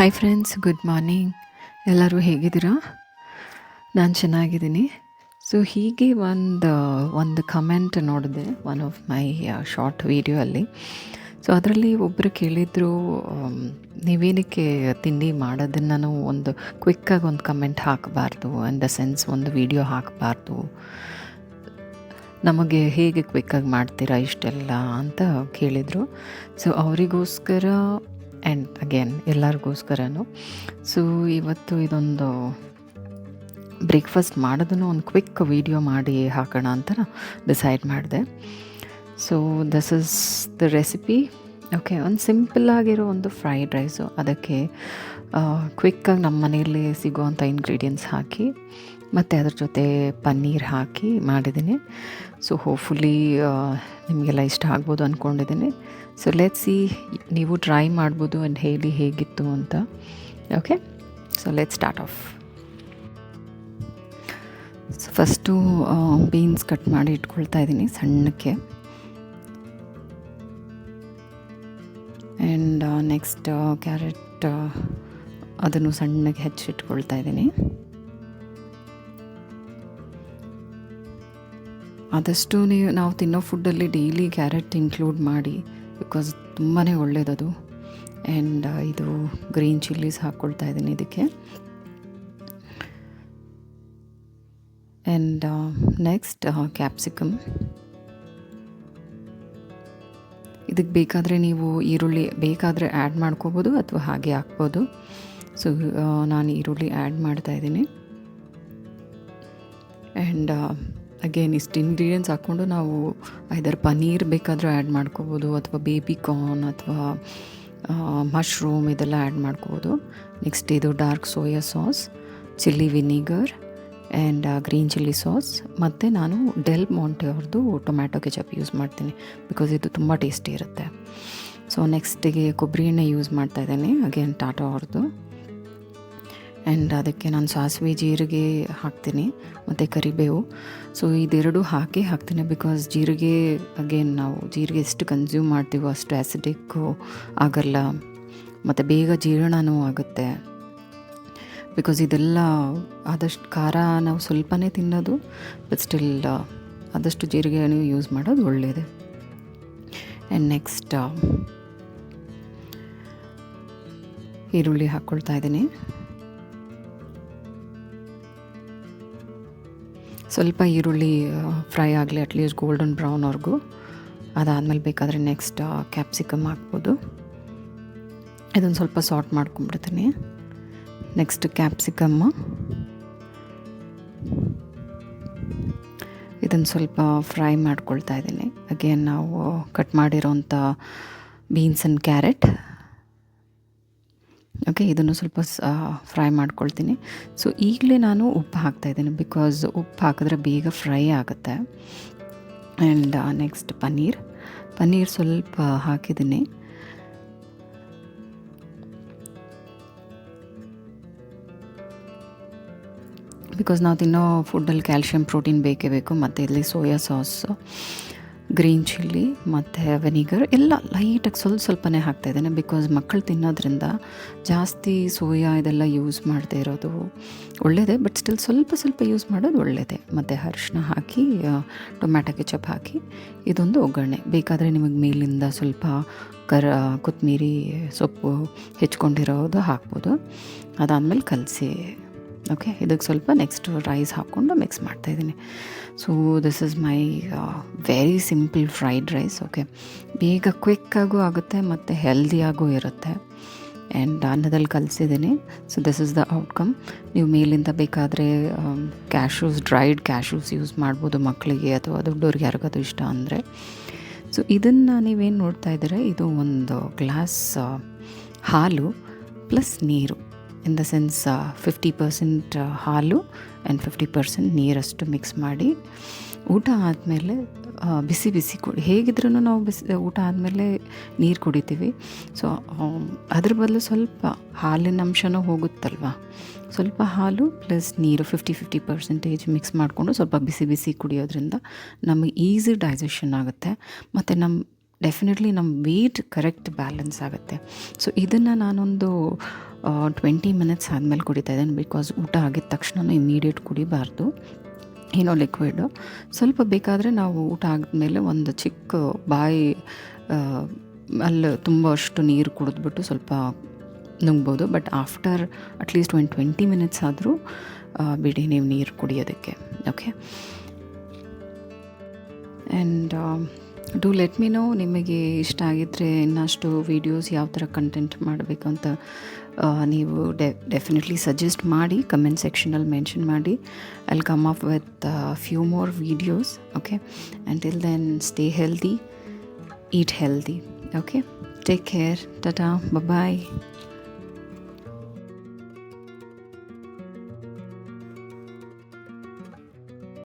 Hi friends good morning ಎಲ್ಲರೂ ಹೇಗಿದ್ದೀರಾ? ನಾನು ಚೆನ್ನಾಗಿದ್ದೀನಿ. ಸೊ ಹೀಗೆ ಒಂದು ಒಂದು ಕಮೆಂಟ್ ನೋಡಿದೆ one of my short video ಅಲ್ಲಿ. ಸೊ ಅದರಲ್ಲಿ ಒಬ್ಬರು ಕೇಳಿದರು ನೀವೇನಕ್ಕೆ ತಿಂಡಿ ಮಾಡೋದನ್ನು ಒಂದು ಕ್ವಿಕ್ಕಾಗಿ ಒಂದು ಕಮೆಂಟ್ ಹಾಕಬಾರ್ದು ಇನ್ ದ ಸೆನ್ಸ್ ಒಂದು ವಿಡಿಯೋ ಹಾಕಬಾರ್ದು. ನಮಗೆ ಹೇಗೆ ಕ್ವಿಕ್ಕಾಗಿ ಮಾಡ್ತೀರಾ ಇಷ್ಟೆಲ್ಲ ಅಂತ ಕೇಳಿದರು. ಸೊ ಅವರಿಗೋಸ್ಕರ ಆ್ಯಂಡ್ ಅಗೇನ್ ಎಲ್ಲರಿಗೋಸ್ಕರನೂ. ಸೊ ಇವತ್ತು ಇದೊಂದು ಬ್ರೇಕ್ಫಾಸ್ಟ್ ಮಾಡೋದನ್ನು ಒಂದು ಕ್ವಿಕ್ ವೀಡಿಯೋ ಮಾಡಿ ಹಾಕೋಣ ಅಂತ ಡಿಸೈಡ್ ಮಾಡಿದೆ. So this is the recipe okay ಒಂದು ಸಿಂಪಲ್ಲಾಗಿರೋ ಒಂದು ಫ್ರೈಡ್ ರೈಸು ಅದಕ್ಕೆ ಕ್ವಿಕ್ಕಾಗಿ ನಮ್ಮ ಮನೆಯಲ್ಲಿ ಸಿಗುವಂಥ ಇಂಗ್ರೀಡಿಯೆಂಟ್ಸ್ ಹಾಕಿ ಮತ್ತು ಅದ್ರ ಜೊತೆ ಪನ್ನೀರ್ ಹಾಕಿ ಮಾಡಿದ್ದೀನಿ. ಸೊ ಹೋಪ್ಫುಲಿ ನಿಮಗೆಲ್ಲ ಇಷ್ಟ ಆಗ್ಬೋದು ಅಂದ್ಕೊಂಡಿದ್ದೀನಿ ಸೊ ಲೆಟ್ ಸಿ ನೀವು ಟ್ರೈ ಮಾಡ್ಬೋದು ಆ್ಯಂಡ್ ಹೇಳಿ ಹೇಗಿತ್ತು ಅಂತ. Okay so let start off so first beans cut ಮಾಡಿ ಇಟ್ಕೊಳ್ತಾ ಇದ್ದೀನಿ ಸಣ್ಣಕ್ಕೆ. ಆ್ಯಂಡ್ ನೆಕ್ಸ್ಟ್ ಕ್ಯಾರೆಟ್ ಅದನ್ನು ಸಣ್ಣಗೆ ಹೆಚ್ಚಿಟ್ಕೊಳ್ತಾ ಇದ್ದೀನಿ. ಆದಷ್ಟು ನೀವು ನಾವು ತಿನ್ನೋ ಫುಡ್ಡಲ್ಲಿ ಡೈಲಿ ಕ್ಯಾರೆಟ್ ಇನ್ಕ್ಲೂಡ್ ಮಾಡಿ ಬಿಕಾಸ್ ತುಂಬಾ ಒಳ್ಳೆಯದದು ಆ್ಯಂಡ್ ಇದು ಗ್ರೀನ್ ಚಿಲ್ಲೀಸ್ ಹಾಕ್ಕೊಳ್ತಾ ಇದ್ದೀನಿ ಇದಕ್ಕೆ. ಆ್ಯಂಡ್ ನೆಕ್ಸ್ಟ್ ಕ್ಯಾಪ್ಸಿಕಮ್ ಇದಕ್ಕೆ ಬೇಕಾದರೆ ನೀವು ಈರುಳ್ಳಿ ಬೇಕಾದರೆ ಆ್ಯಡ್ ಮಾಡ್ಕೋಬೋದು ಅಥವಾ ಹಾಗೆ ಹಾಕ್ಬೋದು. ಸೊ ನಾನು ಈರುಳ್ಳಿ ಆ್ಯಡ್ ಮಾಡ್ತಾಯಿದ್ದೀನಿ ಆ್ಯಂಡ್ ಅಗೇನ್ ಇಷ್ಟು ಇಂಗ್ರೀಡಿಯೆಂಟ್ಸ್ ಹಾಕ್ಕೊಂಡು ನಾವು ಐದರ್ ಪನ್ನೀರ್ ಬೇಕಾದರೂ ಆ್ಯಡ್ ಮಾಡ್ಕೋಬೋದು, ಅಥವಾ ಬೇಬಿ ಕಾರ್ನ್ ಅಥವಾ ಮಶ್ರೂಮ್ ಇದೆಲ್ಲ ಆ್ಯಡ್ ಮಾಡ್ಕೋಬೋದು. ನೆಕ್ಸ್ಟ್ ಇದು dark soya sauce chilli vinegar and green chilli sauce ಮತ್ತು ನಾನು ಡೆಲ್ ಮಾಂಟೆ ಅವ್ರದ್ದು ಟೊಮ್ಯಾಟೊ ಕೆಚಪ್ ಯೂಸ್ ಮಾಡ್ತೀನಿ ಬಿಕಾಸ್ ಇದು ತುಂಬ ಟೇಸ್ಟಿ ಇರುತ್ತೆ. ಸೊ ನೆಕ್ಸ್ಟಿಗೆ ಕೊಬ್ಬರಿ ಎಣ್ಣೆ ಯೂಸ್ ಮಾಡ್ತಾಯಿದ್ದೀನಿ ಅಗೇನ್ ಟಾಟಾ ಅವ್ರದ್ದು ಆ್ಯಂಡ್ ಅದಕ್ಕೆ ನಾನು ಸಾಸಿವೆ ಜೀರಿಗೆ ಹಾಕ್ತೀನಿ, ಮತ್ತು ಕರಿಬೇವು. ಸೊ ಇದೆರಡು ಹಾಕಿ ಹಾಕ್ತೀನಿ ಬಿಕಾಸ್ ಜೀರಿಗೆ ಅಗೇನ್ ನಾವು ಜೀರಿಗೆ ಎಷ್ಟು ಕನ್ಸ್ಯೂಮ್ ಮಾಡ್ತೀವೋ ಅಷ್ಟು ಆ್ಯಸಿಡಿಕ್ಕು ಆಗಲ್ಲ, ಮತ್ತು ಬೇಗ ಜೀರ್ಣನೂ ಆಗುತ್ತೆ. ಬಿಕಾಸ್ ಇದೆಲ್ಲ ಆದಷ್ಟು ಖಾರ ನಾವು ಸ್ವಲ್ಪನೇ ತಿನ್ನೋದು ಬಟ್ ಸ್ಟಿಲ್ ಆದಷ್ಟು ಜೀರಿಗೆ ಯೂಸ್ ಮಾಡೋದು ಒಳ್ಳೆಯದು ಆ್ಯಂಡ್ ನೆಕ್ಸ್ಟ್ ಈರುಳ್ಳಿ ಹಾಕ್ಕೊಳ್ತಾ ಇದ್ದೀನಿ. ಸ್ವಲ್ಪ ಈರುಳ್ಳಿ ಫ್ರೈ ಆಗಲಿ ಅಟ್ಲೀಸ್ಟ್ ಗೋಲ್ಡನ್ ಬ್ರೌನ್ವರೆಗೂ ಅದಾದಮೇಲೆ ಬೇಕಾದರೆ ನೆಕ್ಸ್ಟ್ ಕ್ಯಾಪ್ಸಿಕಮ್ ಹಾಕ್ಬೋದು. ಇದೊಂದು ಸ್ವಲ್ಪ ಸಾರ್ಟ್ ಮಾಡ್ಕೊಂಬಿಡ್ತೀನಿ. ನೆಕ್ಸ್ಟ್ ಕ್ಯಾಪ್ಸಿಕಮ್ಮು ಇದನ್ನು ಸ್ವಲ್ಪ ಫ್ರೈ ಮಾಡ್ಕೊಳ್ತಾ ಇದ್ದೀನಿ. ಅಗೇನ್ ನಾವು ಕಟ್ ಮಾಡಿರೋಂಥ ಬೀನ್ಸ್ ಆ್ಯಂಡ್ ಕ್ಯಾರೆಟ್ ಓಕೆ ಇದನ್ನು ಸ್ವಲ್ಪ ಫ್ರೈ ಮಾಡ್ಕೊಳ್ತೀನಿ. ಸೊ ಈಗಲೇ ನಾನು ಉಪ್ಪು ಹಾಕ್ತಾಯಿದ್ದೀನಿ ಬಿಕಾಸ್ ಉಪ್ಪು ಹಾಕಿದ್ರೆ ಬೇಗ ಫ್ರೈ ಆಗುತ್ತೆ. And next paneer. ಪನ್ನೀರ್ ಸ್ವಲ್ಪ ಹಾಕಿದ್ದೀನಿ. ಬಿಕಾಸ್ ನಾವು ತಿನ್ನೋ ಫುಡ್ಡಲ್ಲಿ ಕ್ಯಾಲ್ಶಿಯಂ ಪ್ರೋಟೀನ್ ಬೇಕೇ ಬೇಕು, ಮತ್ತು ಇಲ್ಲಿ ಸೋಯಾ ಸಾಸು ಗ್ರೀನ್ ಚಿಲ್ಲಿ ಮತ್ತು ವೆನಿಗರ್ ಎಲ್ಲ ಲೈಟಾಗಿ ಸ್ವಲ್ಪ ಸ್ವಲ್ಪನೇ ಹಾಕ್ತಾಯಿದ್ದೇನೆ ಬಿಕಾಸ್ ಮಕ್ಕಳು ತಿನ್ನೋದ್ರಿಂದ ಜಾಸ್ತಿ ಸೋಯಾ ಇದೆಲ್ಲ ಯೂಸ್ ಮಾಡದೇ ಇರೋದು ಒಳ್ಳೆಯದೇ ಬಟ್ ಸ್ಟಿಲ್ ಸ್ವಲ್ಪ ಸ್ವಲ್ಪ ಯೂಸ್ ಮಾಡೋದು ಒಳ್ಳೆಯದೇ ಮತ್ತು ಅರಿಶಿನ ಹಾಕಿ ಟೊಮ್ಯಾಟೊ ಕೆಚಪ್ ಹಾಕಿ, ಇದೊಂದು ಒಗ್ಗರಣೆ. ಬೇಕಾದರೆ ನಿಮಗೆ ಮೇಲಿಂದ ಸ್ವಲ್ಪ ಕರ, ಕೊತ್ತಂಬರಿ ಸೊಪ್ಪು ಹೆಚ್ಕೊಂಡಿರೋದು ಹಾಕ್ಬೋದು. ಅದಾದಮೇಲೆ ಕಲಸಿ. ಓಕೆ ಇದಕ್ಕೆ ಸ್ವಲ್ಪ ನೆಕ್ಸ್ಟ್ ರೈಸ್ ಹಾಕ್ಕೊಂಡು ಮಿಕ್ಸ್ ಮಾಡ್ತಾಯಿದ್ದೀನಿ so this is my very simple fried rice okay ಬೇಗ ಕ್ವಿಕ್ಕಾಗೂ ಆಗುತ್ತೆ ಮತ್ತು ಹೆಲ್ದಿಯಾಗೂ ಇರುತ್ತೆ. ಆ್ಯಂಡ್ ಅನ್ನದಲ್ಲಿ ಕಲಿಸಿದ್ದೀನಿ. So this is the outcome ನೀವು ಮೇಲಿಂದ ಬೇಕಾದರೆ ಕ್ಯಾಶೂಸ್ ಡ್ರೈಡ್ ಕ್ಯಾಶೂಸ್ ಯೂಸ್ ಮಾಡ್ಬೋದು ಮಕ್ಕಳಿಗೆ ಅಥವಾ ದೊಡ್ಡವ್ರಿಗೆ ಯಾರಿಗದು ಇಷ್ಟ ಅಂದರೆ. ಸೊ ಇದನ್ನು ನೀವೇನು ನೋಡ್ತಾ ಇದ್ದೀರಾ? ಇದು ಒಂದು ಗ್ಲಾಸ್ ಹಾಲು ಪ್ಲಸ್ ನೀರು. In the sense fifty percent ಹಾಲು ಆ್ಯಂಡ್ ಫಿಫ್ಟಿ ಪರ್ಸೆಂಟ್ ನೀರಷ್ಟು ಮಿಕ್ಸ್ ಮಾಡಿ ಊಟ ಆದಮೇಲೆ ಬಿಸಿ ಬಿಸಿ ಕುಡಿ ಹೇಗಿದ್ರೂ ನಾವು ಬಿಸಿ, ಊಟ ಆದಮೇಲೆ ನೀರು ಕುಡಿತೀವಿ. ಸೊ ಅದ್ರ ಬದಲು ಸ್ವಲ್ಪ ಹಾಲಿನ ಅಂಶನೂ ಹೋಗುತ್ತಲ್ವ? ಸ್ವಲ್ಪ ಹಾಲು ಪ್ಲಸ್ ನೀರು ಫಿಫ್ಟಿ ಫಿಫ್ಟಿ ಪರ್ಸೆಂಟೇಜ್ ಮಿಕ್ಸ್ ಮಾಡಿಕೊಂಡು ಸ್ವಲ್ಪ ಬಿಸಿ ಬಿಸಿ ಕುಡಿಯೋದ್ರಿಂದ ನಮಗೆ ಈಸಿ ಡೈಜೆಷನ್ ಆಗುತ್ತೆ. ಮತ್ತು ನಮ್ಮ ಡೆಫಿನೆಟ್ಲಿ ನಮ್ಮ ವೆಯ್ಟ್ ಕರೆಕ್ಟ್ ಬ್ಯಾಲೆನ್ಸ್ ಆಗುತ್ತೆ. ಸೊ ಇದನ್ನು ನಾನೊಂದು ಟ್ವೆಂಟಿ ಮಿನಿಟ್ಸ್ ಆದಮೇಲೆ ಕುಡಿತಾ ಇದ್ದೇನೆ ಬಿಕಾಸ್ ಊಟ ಆಗಿದ ತಕ್ಷಣ ಇಮ್ಮಿಡಿಯೇಟ್ ಕುಡಿಬಾರ್ದು. ಏನೋ ಲಿಕ್ವಿಡು ಸ್ವಲ್ಪ ಬೇಕಾದರೆ ನಾವು ಊಟ ಆದಮೇಲೆ ಒಂದು ಚಿಕ್ಕ ಬಾಯಿ ಅಲ್ಲಿ ತುಂಬ ಅಷ್ಟು ನೀರು ಕುಡಿದ್ಬಿಟ್ಟು ಸ್ವಲ್ಪ ನುಂಗ್ಬೋದು. ಬಟ್ ಆಫ್ಟರ್ ಅಟ್ಲೀಸ್ಟ್ ಒಂದು ಟ್ವೆಂಟಿ ಮಿನಿಟ್ಸ್ ಆದರೂ ಬಿಡಿ ನೀವು ನೀರು ಕುಡಿಯೋದಕ್ಕೆ. Okay and do let me know ನಿಮಗೆ ಇಷ್ಟ ಆಗಿದ್ದರೆ ಇನ್ನಷ್ಟು ವೀಡಿಯೋಸ್ ಯಾವ ಥರ ಕಂಟೆಂಟ್ ಮಾಡಬೇಕು ಅಂತ ನೀವು ಡೆ ಡೆಫಿನೆಟ್ಲಿ ಸಜೆಸ್ಟ್ ಮಾಡಿ ಕಮೆಂಟ್ ಸೆಕ್ಷನಲ್ಲಿ ಮೆನ್ಷನ್ ಮಾಡಿ. I'll come up with few more videos okay and then stay healthy eat healthy okay take care tata. Bye